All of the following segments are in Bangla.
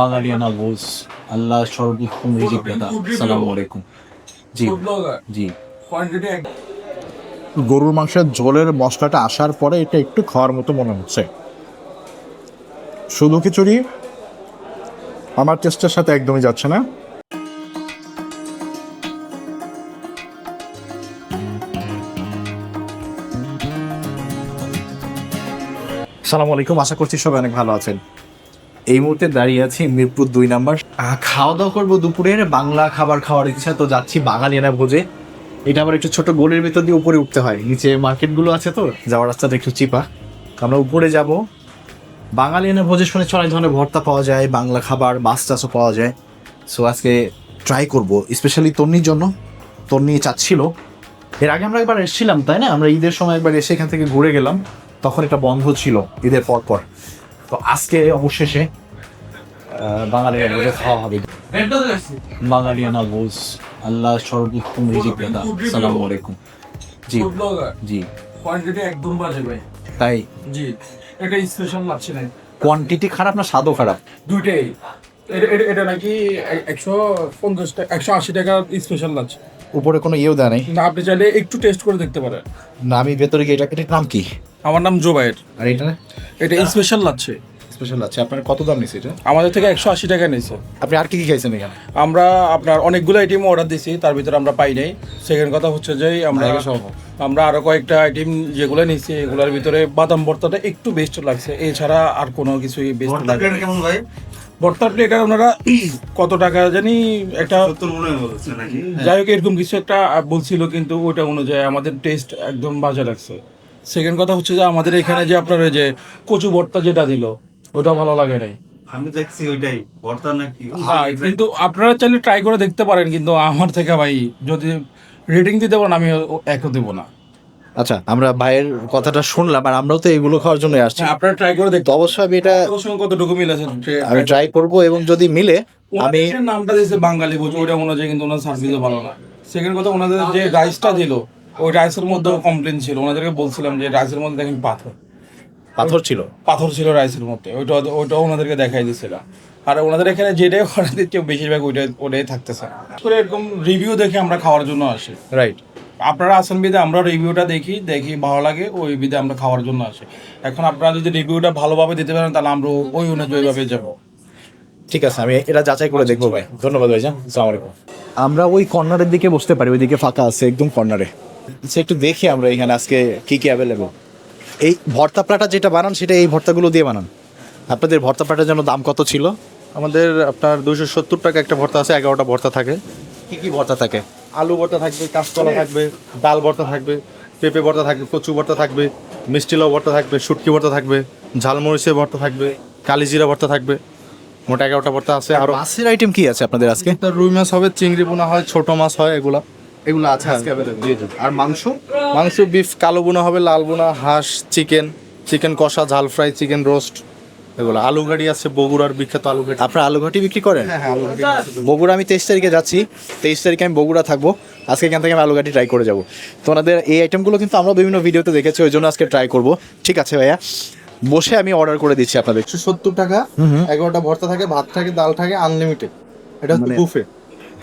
বাঙালিয়ানা বোস আল্লাহ সর্বোত্তম রিজিক দাতা সালাম আলাইকুম। জি। জি। গরুর মাংসের ঝোলের মশলাটা আসার পরে এটা একটু খাওয়ার মতো মনে হচ্ছে। শুধু খিচুড়ি? আমার টেস্টের সাথে একদমই যাচ্ছে না। সালামু আলাইকুম আশা করছি সবাই অনেক ভালো আছেন। এই মুহূর্তে দাঁড়িয়ে আছি মিরপুর দুই নাম্বার। খাওয়া দাওয়া করব দুপুরের, বাংলা খাবার খাওয়ার ইচ্ছা, তো যাচ্ছি বাঙালিয়ানা ভোজে এটা আবার একটু ছোট গোলের ভিতর দিয়ে উপরে উঠতে হয়। নিচে মার্কেটগুলো আছে তো, যাওয়ার রাস্তাটা একটু চিপা। আমরা উপরে যাব। বাঙালিয়ানা ভোজে শুনে অনেক ধরনের ভর্তা পাওয়া যায়, বাংলা খাবার, মাছ টাছও পাওয়া যায়। সো আজকে ট্রাই করব স্পেশালি তন্নির জন্য। তন্নি চাচ্ছিল এর আগে আমরা একবার এসেছিলাম, তাই না? আমরা ঈদের সময় একবার এসে এখান থেকে ঘুরে গেলাম। তখন এটা বন্ধ ছিল ঈদের পর পর। তো আজকে অবশেষে আহ, বাঙালিয়ানা খাওয়া হবে। বাঙালিয়ানা বোস আল্লাহ সর্বোত্তম রিজিক দাতা সালাম আলাইকুম। জি। জি। কোয়ান্টিটি একদম বাজে ভাই। তাই? জি। এটা স্পেশাল লাগছে না। কোয়ান্টিটি খারাপ না স্বাদও খারাপ? দুইটাই। এটা নাকি একশো পঞ্চাশ টাকা একশো আশি টাকা স্পেশাল লাগছে। উপরে কোনো ইয়েও দেয় নাই? না আপনি চাইলে একটু টেস্ট করে দেখতে পারেন। না আমি ভেতরে গিয়ে এটা এটার নাম কি? আমার নাম জোবাইর আর এটা? এটা স্পেশাল লাগছে। স্পেশাল আছে? আপনার কত দাম নিচ্ছে এটা? আমাদের থেকে একশো আশি টাকা নিয়েছে আপনি আর কি কি খাইছেন এখানে? আমরা আপনার অনেকগুলো আইটেম অর্ডার দিয়েছি তার ভিতরে আমরা পাই নাই। সেকেন্ড কথা হচ্ছে যে আমরা। আমরা আরও কয়েকটা আইটেম যেগুলো নিয়েছি এগুলোর ভিতরে বাদাম ভর্তাটা একটু বেস্ট লাগছে। এছাড়া আর কোনো কিছুই বেস্ট লাগে না। কেমন ভাই? ভর্তা প্লেট ওনারা কত টাকা জানি একটা মনে হয় নাকি? যাই হোক এরকম কিছু একটা বলছিল কিন্তু ওটা অনুযায়ী আমাদের টেস্ট একদম বাজে লাগছে। সেকেন্ড কথা হচ্ছে যে আমাদের এখানে যে আপনার ওই যে কচু ভর্তা যেটা দিল ওটা ভালো লাগে নাই। আমি দেখছি ওইটাই ভর্তা নাকি? হ্যাঁ কিন্তু আপনারা চাইলে ট্রাই করে দেখতে পারেন কিন্তু আমার থেকে ভাই যদি রেটিং দিতে পারেন আমি একও দেবো না। আচ্ছা আমরা ভাইয়ের কথাটা শুনলাম আর আমরাও তো এগুলো খাওয়ার জন্য আসছি। হ্যাঁ, আপনারা ট্রাই করে দেখতে অবশ্যই আমি এটা ওর সঙ্গে কতটুকু মিল আছে আমি ট্রাই করব এবং যদি মিলে আমি নামটা দিয়েছে বাঙালি বুঝি ওটা অনুযায়ী কিন্তু ওনার সার্ভিসও ভালো না। সেকেন্ড কথা ওনাদের যে রাইসটা দিল ওই রাইসের মধ্যেও কমপ্লেন ছিল। ওনাদেরকে বলছিলাম যে রাইসের মধ্যে দেখেন পাথর। পাথর ছিল। পাথর ছিল রাইসের মধ্যে। ওইটা ওইটাও ওনাদেরকে দেখাই দিয়েছিলাম আর ওনাদের এখানে যেটাই অর্ডার দিচ্ছে বেশিরভাগ ওইটাই ওটাই থাকতেছে। করে এরকম রিভিউ দেখে আমরা খাওয়ার জন্য আসি। রাইট আপনারা আসেন বিদে আমরা রিভিউটা দেখি দেখি ভালো লাগে ওই বিদে আমরা খাওয়ার জন্য আসি। এখন আপনারা যদি রিভিউটা ভালোভাবে দিতে পারেন তাহলে আমরা ওই অনুযায়ী ভাবে যাব। ঠিক আছে আমি এটা যাচাই করে দেখব ভাই। ধন্যবাদ ভাইজান। আসসালামু আলাইকুম। আমরা ওই কর্নারের দিকে বসতে পারি ওইদিকে ফাঁকা আছে একদম কর্নারে। আচ্ছা একটু দেখি আমরা এখানে আজকে কি কি অ্যাভেলেবল এই ভর্তা প্লাটা যেটা বানান সেটা এই ভর্তাগুলো দিয়ে বানান। আপনাদের ভর্তা প্লাটার জন্য দাম কত ছিল? আমাদের আপনার দুশো সত্তর টাকা একটা ভর্তা আছে এগারোটা ভর্তা থাকে। কি কি ভর্তা থাকে? আলু ভর্তা থাকবে কাঁচকলা থাকবে ডাল ভর্তা থাকবে পেঁপে ভর্তা থাকবে কচু ভর্তা থাকবে মিষ্টি লাউ ভর্তা থাকবে শুটকি ভর্তা থাকবে ঝালমরিচের ভর্তা থাকবে কালিজিরা ভর্তা থাকবে মোটা এগারোটা ভর্তা আছে আর মাছের আইটেম কি আছে আপনাদের আজকে? রুই মাছ হবে চিংড়ি বোনা হয় ছোট মাছ হয় এগুলা। এগুলো আছে আজকে আর মাংস? মাংস বিফ কালো বোনা হবে লাল বোনা হাঁস চিকেন। চিকেন কষা ঝাল ফ্রাই চিকেন রোস্ট এগুলো। আলু গাড়ি আছে বগুড়ার বিখ্যাত আলু গাড়ি আপনারা আলুঘাটি বিক্রি করেন? হ্যাঁ হ্যাঁ বগুড়া আমি তেইশ তারিখে যাচ্ছি। তেইশ তারিখে আমি বগুড়া থাকব। আজকে এখান থেকে আমি আলুঘাটি ট্রাই করে যাব। তো ওনাদের এই আইটেমগুলো কিন্তু আমরা বিভিন্ন ভিডিওতে দেখেছি ওই জন্য আজকে ট্রাই করব। ঠিক আছে ভাইয়া? বসে আমি অর্ডার করে দিচ্ছি আপনাদের। একশো সত্তর টাকা এগারোটা ভর্তা থাকে ভাত থাকে ডাল থাকে আনলিমিটেড এটা হচ্ছে মানে- বুফে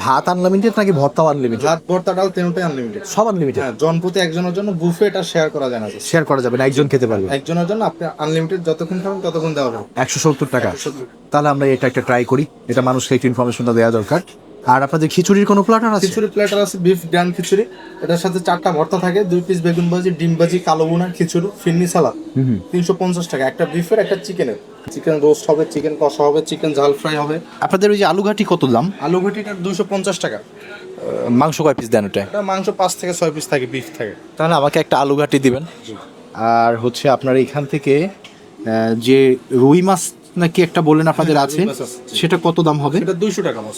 ভাত আনলিমিটেড নাকি ভর্তা আনলিমিটেড ভাত ভর্তা ডাল তিনটাই আনলিমিটেড সব আনলিমিটেড হ্যাঁ জনপ্রতি একজনের জন্য বুফে এটা শেয়ার করা যায় না। শেয়ার করা যাবে না একজন খেতে পারবে। একজনের জন্য আপনি আনলিমিটেড যতক্ষণ খাবেন ততক্ষণ দেওয়া হবে একশো সত্তর টাকা। তাহলে আমরা এটা একটা ট্রাই করি। এটা মানুষকে একটু ইনফরমেশনটা দেওয়া দরকার। আর আপনাদের খিচুড়ির কোনো প্ল্যাটার আছে? খিচুড়ি প্লেটার আছে বিফ ডান খিচুড়ি। এটার সাথে চারটা ভর্তা থাকে দুই পিস বেগুন ভাজি ডিম ভাজি কালো বোনা খিচুড়ি ফিরনি সালাদ তিনশো পঞ্চাশ টাকা একটা বিফের একটা চিকেনের চিকেন রোস্ট হবে চিকেন কষা হবে চিকেন ঝাল ফ্রাই হবে। আপনাদের ওই যে আলুঘাটি কত দাম? আলু ঘাটিটা দুশো পঞ্চাশ টাকা। মাংস কয় পিস দেন ওটা মাংস পাঁচ থেকে ছয় পিস থাকে বিফ থাকে। তাহলে আমাকে একটা আলু ঘাটি দিবেন আর হচ্ছে আপনার এখান থেকে যে রুই মাছ নাকি একটা বললেন আপনাদের আছে? সেটা কত দাম হবে? এটা দুইশো টাকা মাছ।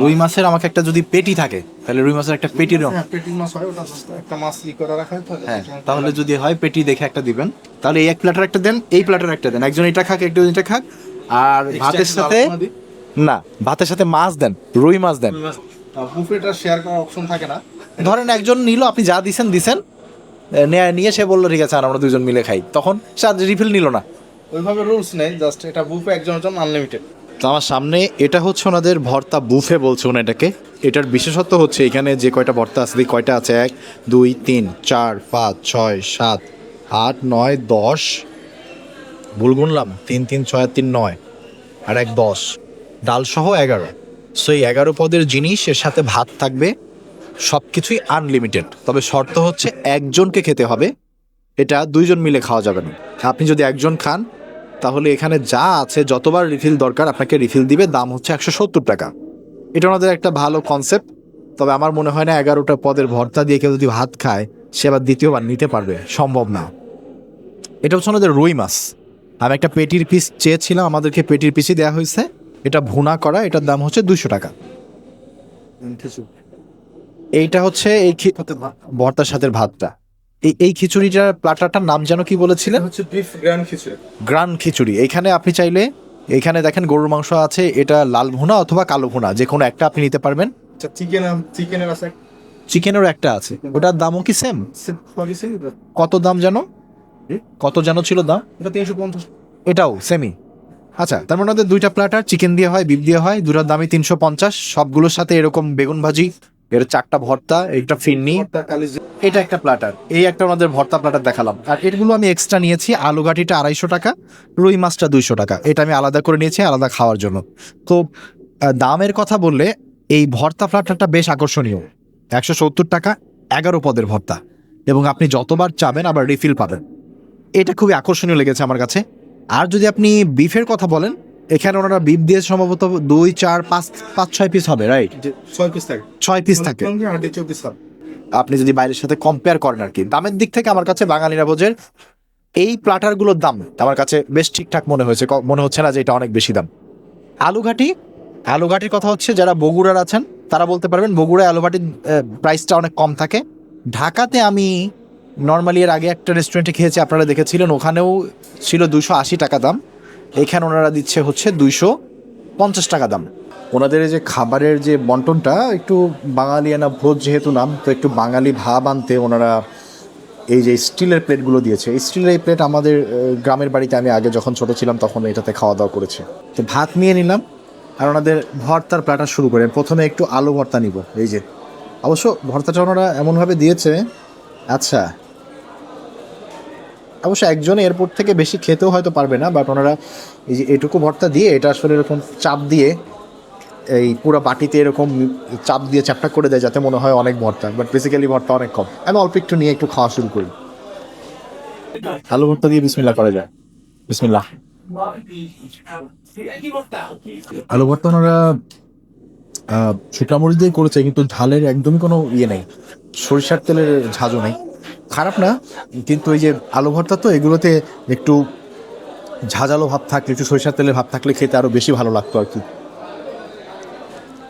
রুই মাছের আমাকে একটা যদি পেটি থাকে তাহলে রুই মাছের একটা পেটি দাও হ্যাঁ পেটিং মাছ হয় ওটা একটা মাছ ই করে রাখা হয় হ্যাঁ তাহলে যদি হয় পেটি দেখে একটা দিবেন। তাহলে এই এক প্ল্যাটার একটা দেন এই প্ল্যাটার একটা দেন। একজন এটা খাক একজন এটা খাক। আর ভাতের সাথে না ভাতের সাথে মাছ দেন রুই মাছ দেন। বুফেটা শেয়ার করার অপশন থাকে না। ধরেন একজন নিল আপনি যা দিছেন দিছেন। নিয়ে নিয়ে সে বলল ঠিক আছে আর আমরা দুজন মিলে খাই। তখন সে রিফিল নিল না। ওইভাবে রুলস নেই জাস্ট এটা বুফে একজনের জন্য আনলিমিটেড তো আমার সামনে এটা হচ্ছে ওনাদের ভর্তা বুফে বলছে ওনা এটাকে। এটার বিশেষত্ব হচ্ছে এখানে যে কয়টা ভর্তা আছে কয়টা আছে? এক, দুই, তিন, চার, পাঁচ, ছয়, সাত, আট, নয়, দশ। ভুল গুনলাম। তিন তিন, ছয়, তিন, নয়। আর এক, দশ। ডাল সহ এগারো। সো এই এগারো পদের জিনিস, এর সাথে ভাত থাকবে। সব কিছুই আনলিমিটেড তবে শর্ত হচ্ছে একজনকে খেতে হবে। এটা দুইজন মিলে খাওয়া যাবে না। আপনি যদি একজন খান তাহলে এখানে যা আছে যতবার রিফিল দরকার আপনাকে রিফিল দিবে দাম হচ্ছে একশো সত্তর টাকা। এটা ওনাদের একটা ভালো কনসেপ্ট তবে আমার মনে হয় না এগারোটা পদের ভর্তা দিয়ে কেউ যদি ভাত খায় সে আবার দ্বিতীয়বার নিতে পারবে সম্ভব না। এটা হচ্ছে ওনাদের রুই মাছ। আমি একটা পেটির পিস চেয়েছিলাম আমাদেরকে পেটির পিসই দেওয়া হয়েছে। এটা ভুনা করা এটার দাম হচ্ছে দুশো টাকা। এইটা হচ্ছে এই ভর্তার সাথে ভাতটা। এই এই খিচুড়িটার প্লাটারটার নাম যেন কি বলেছিলেন? হচ্ছে বিফ গ্র্যান্ড খিচুড়ি। গ্রান খিচুড়ি। এখানে আপনি চাইলে এখানে দেখেন গরুর মাংস আছে এটা লাল ভুনা অথবা কালো ভুনা যে কোনো একটা আপনি নিতে পারবেন। চিকেন চিকেনের আছে চিকেনেরও একটা আছে। ওটার দামও কি সেম কত দাম যেন? কত যেন ছিল দাম? এটা তিনশো পঞ্চাশ। এটাও সেমি আচ্ছা তার মানে ওদের দুইটা প্ল্যাটার চিকেন দিয়ে হয় বিফ দিয়ে হয় দুটার দামই তিনশো পঞ্চাশ। সবগুলোর সাথে এরকম বেগুন ভাজি এর চারটা ভর্তা একটা ফিরনি। এটা একটা প্ল্যাটার এই একটা ওনাদের ভর্তা প্ল্যাটার দেখালাম। আর এগুলো আমি এক্সট্রা নিয়েছি আলু ঘাটিটা আড়াইশো টাকা রুই মাছটা দুইশো টাকা। এটা আমি আলাদা করে নিয়েছি আলাদা খাওয়ার জন্য। তো দামের কথা বললে এই ভর্তা প্ল্যাটারটা বেশ আকর্ষণীয়। একশো সত্তর টাকা এগারো পদের ভর্তা। এবং আপনি যতবার চাবেন আবার রিফিল পাবেন। এটা খুবই আকর্ষণীয় লেগেছে আমার কাছে। আর যদি আপনি বিফের কথা বলেন এখানে ওনারা বিফ দিয়ে সম্ভবত দুই চার পাঁচ পাঁচ ছয় পিস হবে রাইট ছয় পিস থাকে। ছয় পিস থাকে। আপনি যদি বাইরের সাথে কম্পেয়ার করেন আর কি, দামের দিক থেকে আমার কাছে বাঙালিরা ভোজের এই প্লাটারগুলোর দাম আমার কাছে বেশ ঠিকঠাক মনে হয়েছে মনে হচ্ছে না যে এটা অনেক বেশি দাম। আলুঘাটি, আলুঘাটির কথা হচ্ছে যারা বগুড়ার আছেন, তারা বলতে পারবেন বগুড়ায় আলুঘাটির প্রাইসটা অনেক কম থাকে। ঢাকাতে আমি নর্মালি এর আগে একটা রেস্টুরেন্টে খেয়েছি, আপনারা দেখেছিলেন, ওখানেও ছিল দুশো আশি টাকা দাম। এখানে ওনারা দিচ্ছে হচ্ছে দুইশো পঞ্চাশ টাকা দাম। ওনাদের যে খাবারের যে বন্টনটা, একটু বাঙালিয়ানা ভোজ যেহেতু নাম, তো একটু বাঙালি ভাব আনতে ওনারা এই যে স্টিলের প্লেটগুলো দিয়েছে। স্টিলের এই প্লেট আমাদের গ্রামের বাড়িতে আমি আগে যখন ছোট ছিলাম তখন এটাতে খাওয়া দাওয়া করেছে। তো ভাত নিয়ে নিলাম আর ওনাদের ভর্তার প্ল্যাটার শুরু করে প্রথমে একটু আলু ভর্তা নিব, এই যে। অবশ্য ভর্তাটা ওনারা এমনভাবে দিয়েছে আচ্ছা। অবশ্য একজন এয়ারপোর্ট থেকে বেশি খেতেও হয়তো পারবে না, বাট ওনারা এই যে এটুকু ভর্তা দিয়ে, এটা আসলে এরকম চাপ দিয়ে এই পুরো বাটিতে এরকম চাপ দিয়ে চ্যাপটা করে দেয় যাতে মনে হয় অনেক ভর্তা বাট বেসিক্যালি ভর্তা অনেক কম। আমি অল্প একটু নিয়ে একটু খাওয়া শুরু করি। আলু ভর্তা দিয়ে বিসমিল্লা করা যায়। বিসমিল্লা আলু ভর্তা ওনারা শুকনা মরিচ দিয়ে করেছে, কিন্তু ঝালের একদমই কোনো ইয়ে নেই। সরিষার তেলের ঝাঁজও নেই। খারাপ না, কিন্তু এই যে আলু ভর্তা তো, এগুলোতে একটু ঝাঁঝালো ভাব থাকলে, একটু সরিষার তেলের ভাব থাকলে খেতে আরও বেশি ভালো লাগতো আর কি।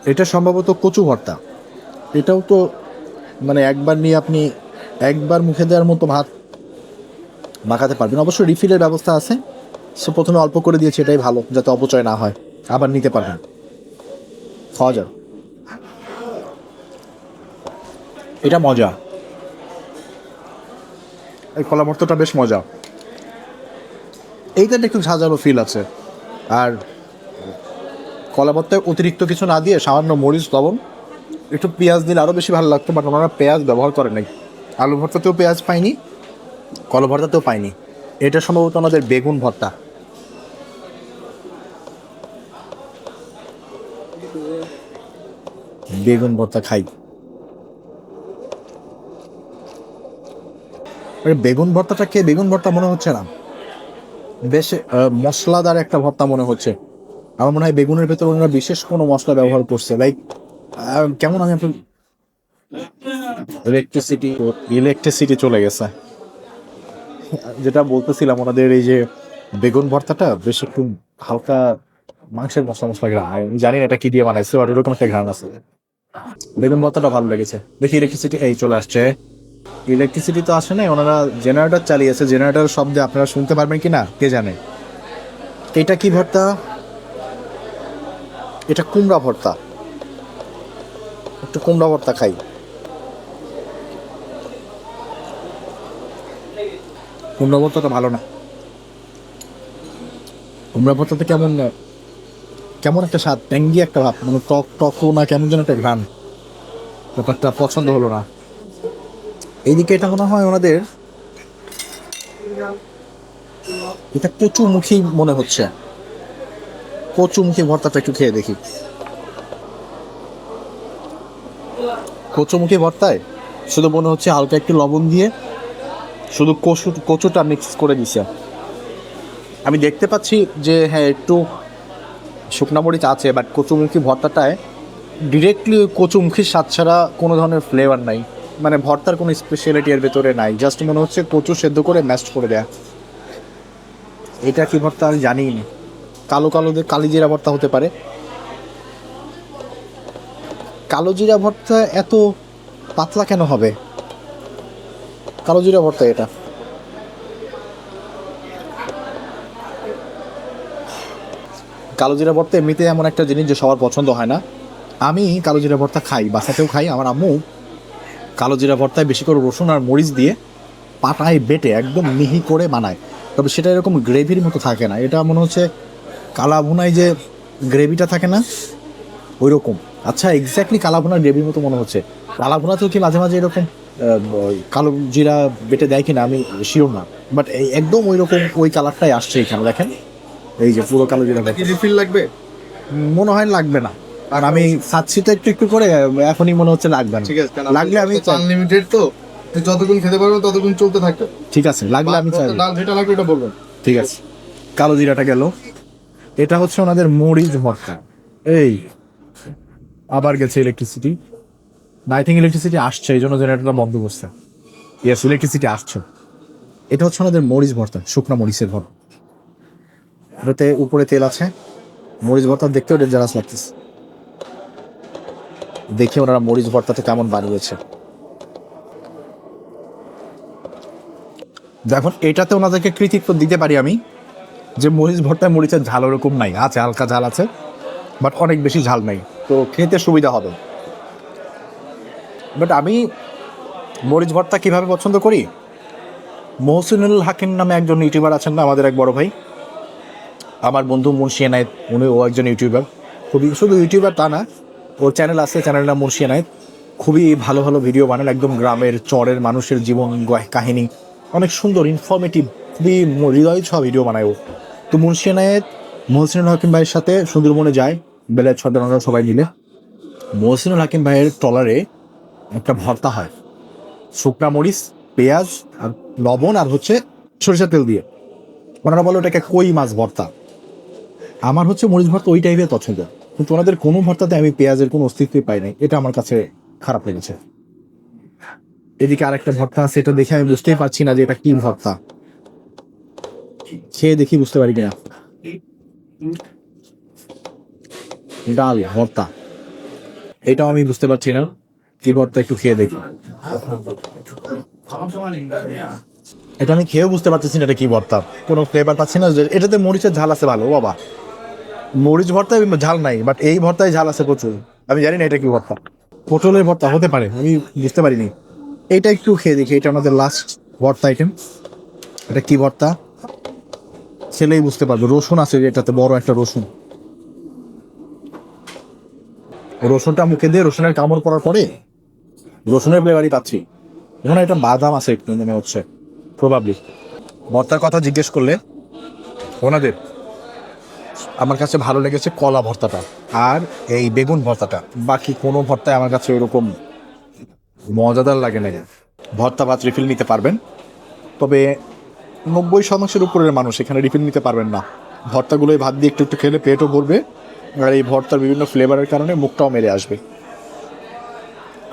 এটা সম্ভবত কচু ভর্তা। এটাও তো মানে একবার নিয়ে আপনি একবার মুখে দেওয়ার মতো ভাত মাখাতে পারবেন। অবশ্য রিফিলের ব্যবস্থা আছে। সো প্রথমে অল্প করে দিয়েছে, এটাই ভালো, যাতে অপচয় না হয়। আবার নিতে পারবেন। খাওয়া যাবে। এটা মজা। এই কলা ভর্তাটা বেশ মজা। এইটাতে একটু ঝাঁঝালো ফিল আছে। আর কলা ভর্তায় অতিরিক্ত কিছু না দিয়ে সামান্য মরিচ, লবণ, একটু পেঁয়াজ দিলে আরও বেশি ভালো লাগতো বাট ওনারা পেঁয়াজ ব্যবহার করে নাই। আলু ভর্তাতেও পেঁয়াজ পাইনি, কলা ভর্তাতেও পাইনি। এটা সম্ভবত আমাদের বেগুন ভর্তা। বেগুন ভর্তা খাই। বেগুন ভর্তাটা কে বেগুন ভর্তা মনে হচ্ছে না। বেশ মশলাদার একটা ভর্তা মনে হচ্ছে। আমার মনে হয় বেগুনের ভেতর ওনারা বিশেষ কোনো মশলা ব্যবহার করছে। লাইক কেমন আমি আপনার ইলেকট্রিসিটি ইলেকট্রিসিটি চলে গেছে। যেটা বলতেছিলাম, ওনাদের এই যে বেগুন ভর্তাটা বেশ একটু হালকা মাংসের মশলা মশলা ঘ্রাণ। আমি জানি না এটা কি দিয়ে বানাইছে আর এরকম একটা ঘ্রাণ আছে। বেগুন ভর্তাটা ভালো লেগেছে। দেখি ইলেকট্রিসিটি এই চলে আসছে। ইলেকট্রিসিটি তো আসে নাই, ওনারা জেনারেটর চালিয়েছে। জেনারেটর শব্দে আপনারা শুনতে পারবেন কি না কে জানে। এটা কি ভর্তা? এটা কুমড়া ভর্তা। একটু কুমড়া ভর্তা খাই। কুমড়া ভর্তাটা ভালো না। কুমড়া ভর্তাতে কেমন কেমন একটা স্বাদ, ট্যাঙ্গি একটা ভাব মানে টক, টকও না, কেমন যেন একটা ঘ্রাণ। ব্যাপারটা পছন্দ হলো না। এইদিকে এটা মনে হয় ওনাদের, এটা কচুমুখী মনে হচ্ছে। কচুমুখী ভর্তাটা একটু খেয়ে দেখি। কচুমুখী ভর্তায় শুধু মনে হচ্ছে হালকা একটু লবণ দিয়ে শুধু কচু, কচুটা মিক্স করে দিছে আমি দেখতে পাচ্ছি যে হ্যাঁ একটু শুকনা মরিচ আছে বাট কচুমুখী ভর্তাটায় ডিরেক্টলি কচুমুখির স্বাদ ছাড়া কোনো ধরনের ফ্লেভার নাই। মানে ভর্তার কোনো স্পেশালিটি এর ভেতরে নাই। জাস্ট মনে হচ্ছে কচু সেদ্ধ করে ম্যাশ করে দেয়া। এটা কি ভর্তা আমি জানিই না। কালো কালো দিয়ে কালি জিরা ভর্তা হতে পারে। কালো জিরা ভর্তা এত পাতলা কেন হবে? কালো জিরা ভর্তা এটা। কালো জিরা ভর্তা এমনিতে এমন একটা জিনিস যে সবার পছন্দ হয় না। আমি কালো জিরা ভর্তা খাই, বাসাতেও খাই, আমার আম্মু কালো জিরা ভর্তায় বেশি করে রসুন আর মরিচ দিয়ে পাটায় বেটে একদম মিহি করে বানায়। তবে সেটা এরকম গ্রেভির মতো থাকে না। এটা মনে হচ্ছে কালা ভুনায় যে গ্রেভিটা থাকে না ওই রকম আচ্ছা এক্স্যাক্টলি কালা ভুনার গ্রেভির মতো মনে হচ্ছে। কালা ভুনাতেও কি মাঝে মাঝে এরকম কালো জিরা বেটে দেয় কিনা আমি শিওর না। বাট এই একদম ওই রকম ওই কালারটাই আসছে এখানে দেখেন। এই যে পুরো কালো জিরা। রিফিল লাগবে? মনে হয় লাগবে না। আর আমি তো একটু একটু করে এখনই মনে হচ্ছে লাগবে না। ঠিক আছে লাগলে আমি আনলিমিটেড তো যতক্ষণ খেতে পারব ততক্ষণ চলতে থাকবে। ঠিক আছে লাগলে আমি চাই। ডাল যেটা লাগবে ওটা বলবেন। ঠিক আছে। কালো জিরাটা গেল। এটা হচ্ছে ওনাদের মরিচ ভর্তা এই আবার গেছে ইলেকট্রিসিটি আই থিঙ্ক ইলেকট্রিসিটি আসছে এই জন্য জেনারেটরটা বন্ধ করছে। ইয়েস ইলেকট্রিসিটি আসছে। এটা হচ্ছে ওনাদের মরিচ ভর্তা শুকনো মরিচের ভর্তা। এটাতে উপরে তেল আছে। মরিচ ভর্তা দেখতেও ডেঞ্জারাস লাগতেছে। দেখে ওনারা মরিচ ভর্তাটা কেমন বানিয়েছে দেখুন এটাতে ওনাদেরকে কৃতিত্ব দিতে পারি আমি। যে মরিচ ভর্তায় মরিচের ঝাল ওরকম নাই, আছে, হালকা ঝাল আছে বাট অনেক বেশি ঝাল নাই। তো খেতে সুবিধা হবে। বাট আমি মরিচ ভর্তা কীভাবে পছন্দ করি? মহসিনুল হাকিম নামে একজন ইউটিউবার আছেন না, আমাদের এক বড় ভাই। আমার বন্ধু মুন্সি এনায়েত উনি ও একজন ইউটিউবার। খুবই, শুধু ইউটিউবার তা না, ওর চ্যানেল আছে চ্যানেলের নাম মুন্সি খুবই ভালো ভালো ভিডিও বানান, একদম গ্রামের চরের মানুষের জীবন কাহিনী। অনেক সুন্দর ইনফরমেটিভ খুবই হৃদয় ছোঁয়া ভিডিও বানায় ও। তো মুন্সি এনায়েত মহসিনুল হাকিম ভাইয়ের সাথে সুন্দরবনে যায় বেলায় ছদানরা সবাই মিলে। মহসিনুল হাকিম ভাইয়ের ট্রলারে একটা ভর্তা হয়। শুকনা মরিচ, পেঁয়াজ আর লবণ আর হচ্ছে সরিষা তেল দিয়ে। ওনারা বলে ওটাকে কই মাছ ভর্তা। আমার হচ্ছে মরিচ ভর্তা ওই টাইপের পছন্দ। কিন্তু ওনাদের কোনো ভর্তাতে আমি পেঁয়াজের কোনো অস্তিত্বই পাই নাই। এটা আমার কাছে খারাপ লেগেছে। এদিকে আরেকটা ভর্তা আছে, এটা দেখে আমি বুঝতেই পারছি না যে এটা কি ভর্তা। খেয়ে দেখি বুঝতে পারি কিনা। ডাল, ভর্তা। এটাও আমি বুঝতে পারছি না। কি ভর্তা একটু খেয়ে দেখি। এটা আমি খেয়েও বুঝতে পারতেছি না এটা কি ভর্তা। কোনো ফ্লেভার পাচ্ছি না এটাতে মরিচের ঝাল আছে ভালো বাবা। মরিচ ভর্তায় ঝাল নাই বাট এই ভর্তায় ঝাল আছে প্রচুর। আমি জানি না এটা কি ভর্তা। পটলের ভর্তা হতে পারে, আমি বুঝতে পারিনি। এটা একটু খেয়ে দেখি, এটা আমাদের লাস্ট ভর্তা আইটেম এটা কি ভর্তা? ছেলেই বুঝতে পারবে। রসুন আছে এটাতে, বড় একটা রসুন। রসুনটা মুখে দিয়ে রসুনের কামড় পড়ার পরে রসুনের ফ্লেভারই পাচ্ছি। এখন একটা বাদাম আছে একটু, মনে হচ্ছে। প্রবাবলি ভর্তার কথা জিজ্ঞেস করলে ওনাদের। আমার কাছে ভালো লেগেছে কলা ভর্তাটা আর এই বেগুন ভর্তাটা। বাকি কোনো ভর্তায় আমার কাছে ওরকম মজাদার লাগে না ভর্তা ভাত রিফিল নিতে পারবেন। তবে নব্বই শতাংশের উপরের মানুষ এখানে রিফিল নিতে পারবেন না। ভর্তাগুলোই ভাত দিয়ে একটু একটু খেলে পেটও ভরবে আর এই ভর্তার বিভিন্ন ফ্লেভারের কারণে মুখটাও মেরে আসবে।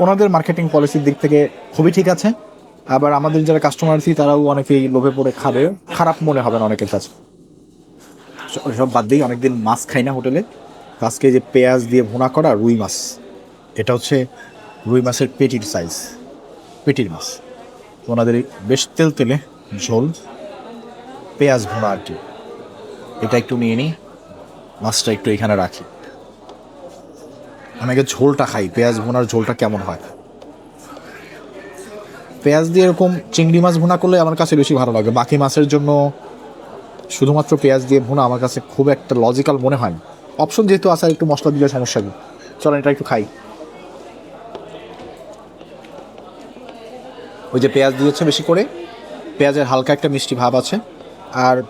ওনাদের মার্কেটিং পলিসির দিক থেকে খুবই ঠিক আছে, আবার আমাদের যারা কাস্টমার আছি, তারাও অনেকেই লোভে পড়ে খাবে, খারাপ মনে হবে না অনেকের কাছে। সব বাদ দিই, অনেকদিন মাছ খাই না হোটেলে। আজকে যে পেঁয়াজ দিয়ে ভুনা করা রুই মাছ, এটা হচ্ছে রুই মাছের পেটির সাইজ পেটির মাছ। ওনাদের বেশ তেল তেলে ঝোল পেঁয়াজ ভুনা আর কি। এটা একটু নিয়ে নিই। মাছটা একটু এখানে রাখি। আগে ঝোলটা খাই, পেঁয়াজ ভুনার ঝোলটা কেমন হয়। পেঁয়াজ দিয়ে এরকম চিংড়ি মাছ ভুনা করলে আমার কাছে বেশি ভালো লাগে। বাকি মাছের জন্য শুধুমাত্র পেঁয়াজ দিয়ে ভুনা আমার কাছে খুব একটা লজিক্যাল মনে হয় অপশন যেহেতু আছে একটু মশলা দিলে সমস্যা নেই চলেন এটা একটু খাই। ওই যে পেঁয়াজ দিয়েছে বেশি করে। পেঁয়াজের হালকা একটা মিষ্টি ভাব আছে। আর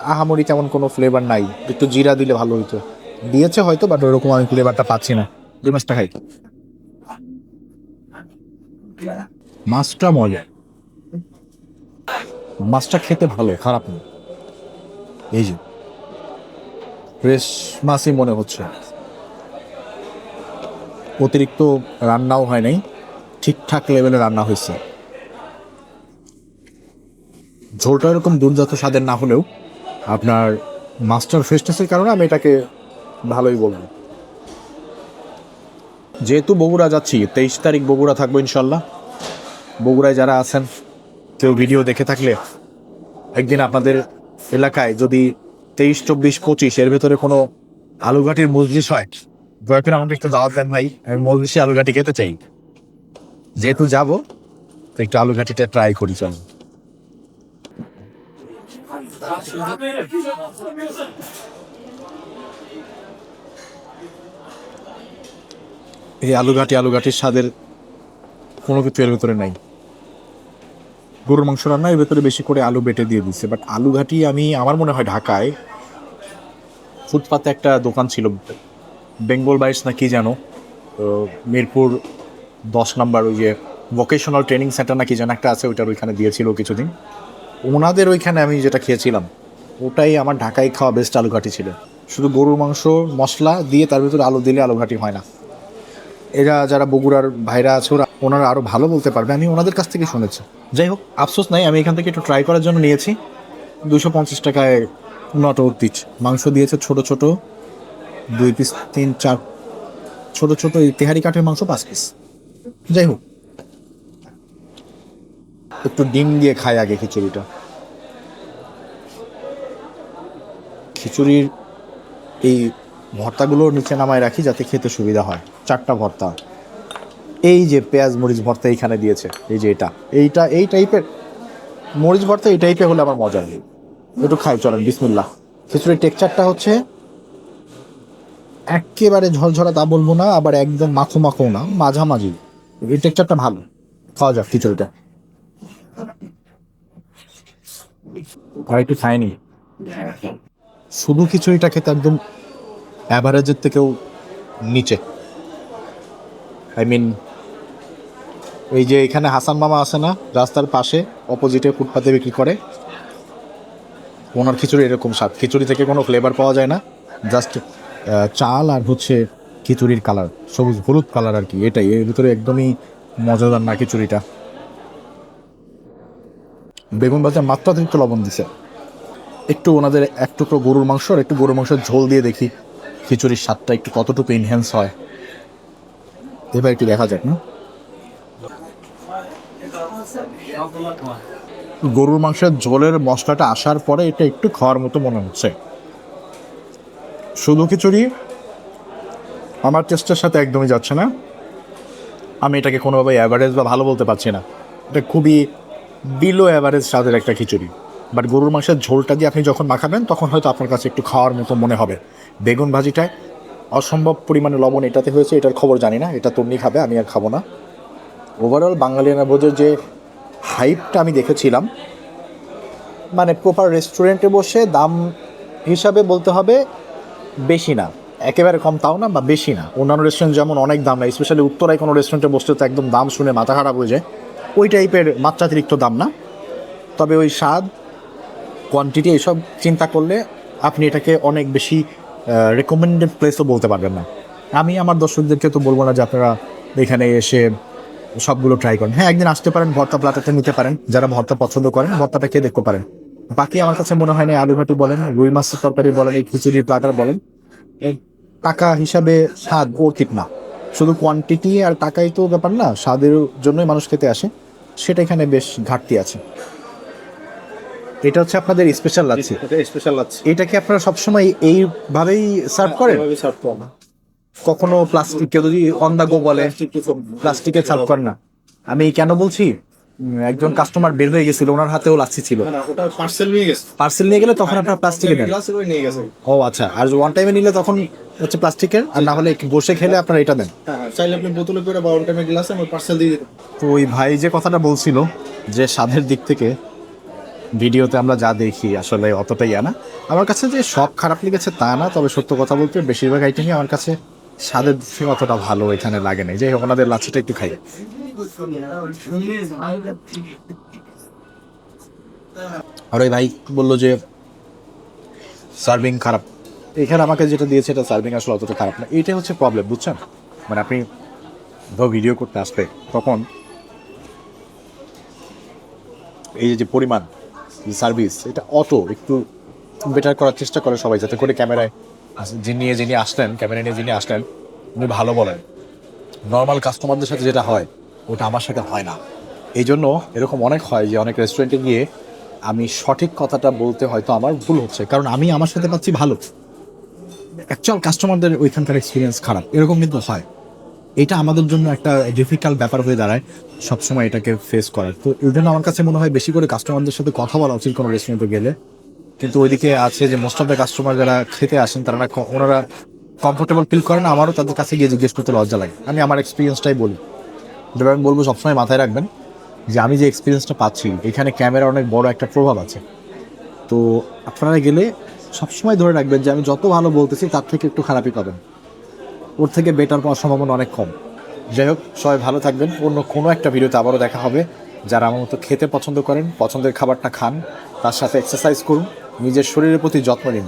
আহামরি তেমন কোনো ফ্লেভার নাই। একটু জিরা দিলে ভালো হইতো। দিয়েছে হয়তো বাট ওরকম আমি ফ্লেভারটা পাচ্ছি না। দুই মাছটা খাই। মাছটা মজা। মাছটা খেতে ভালো খারাপ না। এই যে। ফ্রেশ মাছই মনে হচ্ছে। অতিরিক্ত রান্নাও হয় নাই। ঠিকঠাক লেভেলে রান্না হয়েছে। ঝোলটা এরকম দুর্জাত স্বাদের না হলেও আপনার মাস্টার ফ্রেশনেসের কারণে আমি এটাকে ভালোই বলব। যেহেতু বগুড়া যাচ্ছি, তেইশ তারিখ বগুড়া থাকব ইনশাল্লাহ। বগুড়ায় যারা আছেন, কেউ ভিডিও দেখে থাকলে একদিন আপনাদের এলাকায় যদি তেইশ, চব্বিশ, পঁচিশ, এর ভেতরে কোনো আলুঘাটির মজলিস হয়, দয়া করে আমাকে একটু দাওয়াত দেন ভাই, আমি মজলিসে আলুঘাটি খেতে চাই। যেহেতু যাব, তো একটু আলুঘাটিটা ট্রাই করি এই আলুঘাটি, আলুঘাটির স্বাদের কোনো কিছু এর ভেতরে নাই। গরুর মাংস রান্না এর ভেতরে বেশি করে আলু বেটে দিয়ে দিচ্ছে বাট আলু ঘাটি আমি, আমার মনে হয় ঢাকায় ফুটপাতে একটা দোকান ছিল, বেঙ্গল বাইটস না কি জানো মিরপুর দশ নাম্বার ওই যে ভোকেশনাল ট্রেনিং সেন্টার না কি যেন একটা আছে, ওইটার ওইখানে দিয়েছিল কিছুদিন। ওনাদের ওইখানে আমি যেটা খেয়েছিলাম, ওটাই আমার ঢাকায় খাওয়া বেস্ট আলু ঘাটি ছিল। শুধু গরুর মাংস, মশলা দিয়ে তার ভিতরে আলু দিলে আলু ঘাটি হয় না। এরা যারা বগুড়ার ভাইরা আছে, ওরা ওনারা আরও ভালো বলতে পারবে। আমি ওনাদের কাছ থেকে শুনেছি। যাই হোক, আফসোস নাই, আমি এখান থেকে একটু ট্রাই করার জন্য নিয়েছি। দুশো পঞ্চাশ টাকায় নট পিচ মাংস দিয়েছে ছোট ছোট, দুই পিস তিন, চার ছোট ছোট তেহারি কাঠের মাংস পাঁচ পিস যাই হোক একটু ডিম দিয়ে খাই আগে খিচুড়িটা। খিচুড়ির এই ভর্তাগুলো নিচে নামায় রাখি যাতে খেতে সুবিধা হয়। চারটা ভর্তা। এই যে পেঁয়াজ, মরিচ ভর্তা এইখানে দিয়েছে। এই যে এটা। এইটা, এই টাইপের মরিচ ভর্তা এই টাইপের হলে আমার মজা নেই। একটু খাই, চলেন, বিসমুল্লাহ। খিচুড়ির টেক্সচারটা হচ্ছে একেবারে ঝলঝরা তা বলব না, আবার একদম মাখো মাখো না, মাঝামাঝি। এই টেক্সচারটা ভালো। খাওয়া যাক খিচুড়িটা। আর খাইনি শুধু খিচুড়িটা খেতে একদম অ্যাভারেজের থেকেও নিচে। আই মিন এই যে এখানে হাসান মামা আছে না, রাস্তার পাশে অপোজিটে ফুটপাতে বিক্রি করে, ওনার খিচুড়ি এরকম স্বাদ। খিচুড়ি থেকে কোনো ফ্লেভার পাওয়া যায় না জাস্ট চাল আর হচ্ছে খিচুড়ির কালার সবুজ হলুদ কালার আর কি, এটাই। এর ভিতরে একদমই মজাদার না খিচুড়িটা। বেগুন ভাজা মাত্রাতিরিক্ত লবণ দিছে। একটু ওনাদের এক টুকরো গরুর মাংস আর একটু গরুর মাংসের ঝোল দিয়ে দেখি, খিচুড়ির স্বাদটা একটু কতটুকু ইনহ্যান্স হয়। এবার একটু দেখা যাক, না? গরুর মাংসের ঝোলের মশলাটা আসার পরে এটা একটু খাওয়ার মতো মনে হচ্ছে। শুধু খিচুড়ি, আমার টেস্টের সাথে একদমই যাচ্ছে না। আমি এটাকে কোনোভাবে অ্যাভারেজ বা ভালো বলতে পারছি না। এটা খুবই বিলো অ্যাভারেজ স্বাদের একটা খিচুড়ি। বাট গরুর মাংসের ঝোলটা দিয়ে আপনি যখন মাখাবেন, তখন হয়তো আপনার কাছে একটু খাওয়ার মতো মনে হবে। বেগুন ভাজিটায় অসম্ভব পরিমাণে লবণ এটাতে হয়েছে, এটার খবর জানি না, এটা তন্নি খাবে, আমি আর খাব না। ওভারঅল বাঙালিয়ানা ভোজের যে হাইপটা আমি দেখেছিলাম মানে প্রপার রেস্টুরেন্টে বসে দাম হিসাবে বলতে হবে বেশি না। একেবারে কম তাও না, বা বেশি না। অন্যান্য রেস্টুরেন্ট যেমন অনেক দাম না স্পেশালি উত্তরায় কোনো রেস্টুরেন্টে বসতে তো একদম দাম শুনে মাথা খারাপ হয়ে যায়। ওই টাইপের মাত্রাতিরিক্ত দাম না। তবে ওই স্বাদ কোয়ান্টিটি এইসব চিন্তা করলে আপনি এটাকে অনেক বেশি রেকমেন্ডেড প্লেসও বলতে পারবেন না। আমি আমার দর্শকদেরকে তো বলব না যে আপনারা এখানে এসে সবগুলো ট্রাই করেন। হ্যাঁ একদিন আসতে পারেন, ভর্তা প্লাটাতে নিতে পারেন, যারা ভর্তা পছন্দ করেন, ভর্তাটা খেয়ে দেখতে পারেন। বাকি আমার কাছে মনে হয় না আলু ভাটি বলেন, রুই মাছের তরকারি বলেন, এই খিচুড়ির প্লাটার বলেন টাকা হিসাবে স্বাদ অর্থিত না। শুধু কোয়ান্টিটি আর টাকাই তো ব্যাপার না স্বাদের জন্যই মানুষ খেতে আসে। সেটা এখানে বেশ ঘাটতি আছে। এটা হচ্ছে আপনাদের স্পেশাল লাচ্ছি। এটা স্পেশাল লাচ্ছি। এটা কি আপনারা সবসময় এইভাবেই সার্ভ করেন? সার্ভ কখনো প্লাস্টিক কেউ যদি অন দা গো বলে প্লাস্টিকে সার্ভ করে না। আমি কেন বলছি? একজন কাস্টমার বের হয়ে গেছিল ওনার হাতেও লাচ্ছি ছিল। পার্সেল নিয়ে গেছে। পার্সেল নিয়ে গেলে তখন আপনার প্লাস্টিকে দেন। নিয়ে গেছে। ও আচ্ছা আর ওয়ান টাইমে নিলে তখন হচ্ছে প্লাস্টিকের আর না হলে বসে খেলে আপনারা এটা দেন। হ্যাঁ হ্যাঁ, চাইলে আপনি বোতলে করে বা ওয়ান টাইমের গ্লাসে আমার পার্সেল দিয়ে তো ওই ভাই যে কথাটা বলছিল যে স্বাদের দিক থেকে ভিডিওতে আমরা যা দেখি আসলে অতটাই না আমার কাছে যে সব খারাপ লেগেছে তা না তবে সত্য কথা বলতে বেশিরভাগ আইটেমই আমার কাছে স্বাদের দিক থেকে অতটা ভালো এখানে লাগে না যাই হোক ওনাদের লাচ্ছিটা একটু খাই। আর ওই ভাই বলল যে সার্ভিং খারাপ। এখানে আমাকে যেটা দিয়েছে, এটা সার্ভিং আসলে অতটা খারাপ না। এইটাই হচ্ছে প্রবলেম বুঝছেন? মানে আপনি ধর ভিডিও করতে আসবে তখন এই যে পরিমাণ সার্ভিস এটা অটো একটু বেটার করার চেষ্টা করে সবাই, যাতে করে ক্যামেরায় যিনি যিনি আসলেন, ক্যামেরা নিয়ে যিনি আসলেন, উনি ভালো বলেন। নর্মাল কাস্টমারদের সাথে যেটা হয় ওটা আমার সাথে হয় না। এই জন্য এরকম অনেক হয় যে অনেক রেস্টুরেন্টে গিয়ে আমি সঠিক কথাটা বলতে হয়তো আমার ভুল হচ্ছে, কারণ আমি আমার সাথে পাচ্ছি ভালো। অ্যাকচুয়াল কাস্টমারদের ওইখানকার এক্সপিরিয়েন্স খারাপ, এরকম কিন্তু হয়। এটা আমাদের জন্য একটা ডিফিকাল্ট ব্যাপার হয়ে দাঁড়ায় সবসময় এটাকে ফেস করার। তো এই জন্য আমার কাছে মনে হয় বেশি করে কাস্টমারদের সাথে কথা বলা উচিত কোনো রেস্টুরেন্টে গেলে। কিন্তু ওইদিকে আছে যে মোস্ট অফ দ্য কাস্টমার যারা খেতে আসেন, তারা ওনারা কমফোর্টেবল ফিল করেন আমারও তাদের কাছে গিয়ে জিজ্ঞেস করতে লজ্জা লাগে। আমি আমার এক্সপিরিয়েন্সটাই বলি। যেটা আমি বলব সবসময় মাথায় রাখবেন যে আমি যে এক্সপিরিয়েন্সটা পাচ্ছি, এখানে ক্যামেরা অনেক বড় একটা প্রভাব আছে। তো আপনারা গেলে সবসময় ধরে রাখবেন যে আমি যত ভালো বলতেছি, তার থেকে একটু খারাপই পাবেন। ওর থেকে বেটার পাওয়ার সম্ভাবনা অনেক কম। যাই হোক, সবাই ভালো থাকবেন। অন্য কোনো একটা ভিডিওতে আবারও দেখা হবে। যারা আমার মতো খেতে পছন্দ করেন, পছন্দের খাবারটা খান, তার সাথে এক্সারসাইজ করুন। নিজের শরীরের প্রতি যত্ন নিন।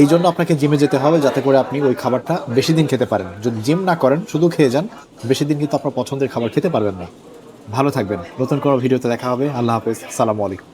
এই জন্য আপনাকে জিমে যেতে হবে যাতে করে আপনি ওই খাবারটা বেশি দিন খেতে পারেন। যদি জিম না করেন, শুধু খেয়ে যান, বেশি দিন কিন্তু আপনার পছন্দের খাবার খেতে পারবেন না। ভালো থাকবেন। নতুন কোনো ভিডিওতে দেখা হবে। আল্লাহ হাফেজ। সালামু আলাইকুম।